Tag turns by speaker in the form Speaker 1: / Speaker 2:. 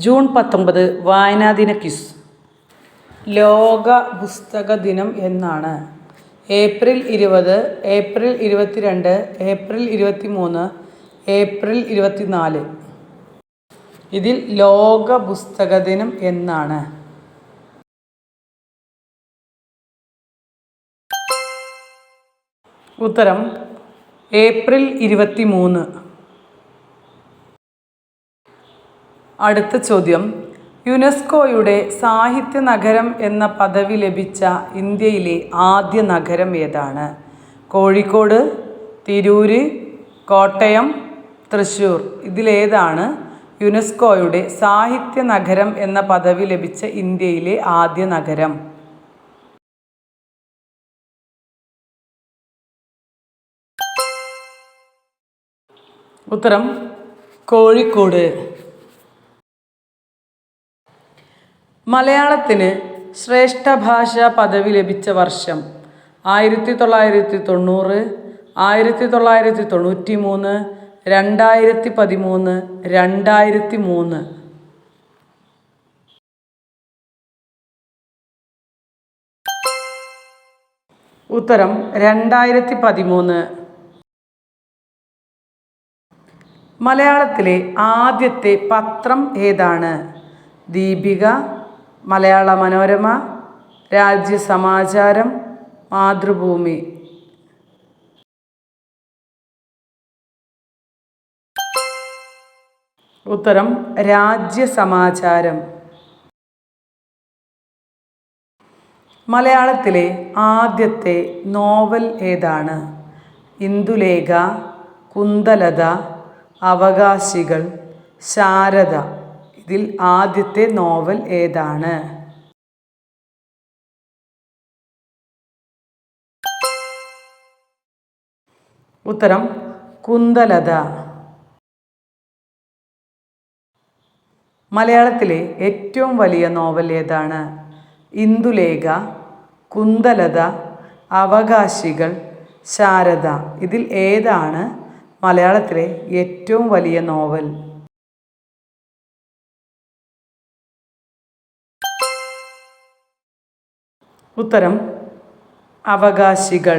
Speaker 1: June പത്തൊമ്പത് വായനാദിന quiz. ലോക പുസ്തക ദിനം എന്നാണ്. ഏപ്രിൽ ഇരുപത് ഏപ്രിൽ ഇരുപത്തിരണ്ട് ഏപ്രിൽ ഇരുപത്തി മൂന്ന് ഏപ്രിൽ ഇരുപത്തിനാല്. ഇതിൽ ലോക പുസ്തക ദിനം എന്നാണ്. ഉത്തരം ഏപ്രിൽ ഇരുപത്തി മൂന്ന് അടുത്ത ചോദ്യം. യുനെസ്കോയുടെ സാഹിത്യ നഗരം എന്ന പദവി ലഭിച്ച ഇന്ത്യയിലെ ആദ്യ നഗരം ഏതാണ്? കോഴിക്കോട് തിരൂര് കോട്ടയം തൃശ്ശൂർ. ഇതിലേതാണ് യുനെസ്കോയുടെ സാഹിത്യ നഗരം എന്ന പദവി ലഭിച്ച ഇന്ത്യയിലെ ആദ്യ നഗരം. ഉത്തരം കോഴിക്കോട്. മലയാളത്തിന് ശ്രേഷ്ഠ ഭാഷ പദവി ലഭിച്ച വർഷം ആയിരത്തി തൊള്ളായിരത്തി തൊണ്ണൂറ് ആയിരത്തി തൊള്ളായിരത്തി തൊണ്ണൂറ്റി മൂന്ന് രണ്ടായിരത്തി പതിമൂന്ന് രണ്ടായിരത്തി മൂന്ന് ഉത്തരം രണ്ടായിരത്തി പതിമൂന്ന് മലയാളത്തിലെ ആദ്യത്തെ പത്രം ഏതാണ്? ദീപിക മലയാള മനോരമ രാജ്യസമാചാരം മാതൃഭൂമി. ഉത്തരം രാജ്യസമാചാരം മലയാളത്തിലെ ആദ്യത്തെ നോവൽ ഏതാണ്? ഇന്ദുലേഖ കുന്തലത അവകാശികൾ ശാരദ. ഇതിൽ ആദ്യത്തെ നോവൽ ഏതാണ്? ഉത്തരം കുന്തലത. മലയാളത്തിലെ ഏറ്റവും വലിയ നോവൽ ഏതാണ്? ഇന്ദുലേഖ കുന്തലത അവകാശികൾ ശാരദ. ഇതിൽ ഏതാണ് മലയാളത്തിലെ ഏറ്റവും വലിയ നോവൽ? ഉത്തരം അവകാശികൾ.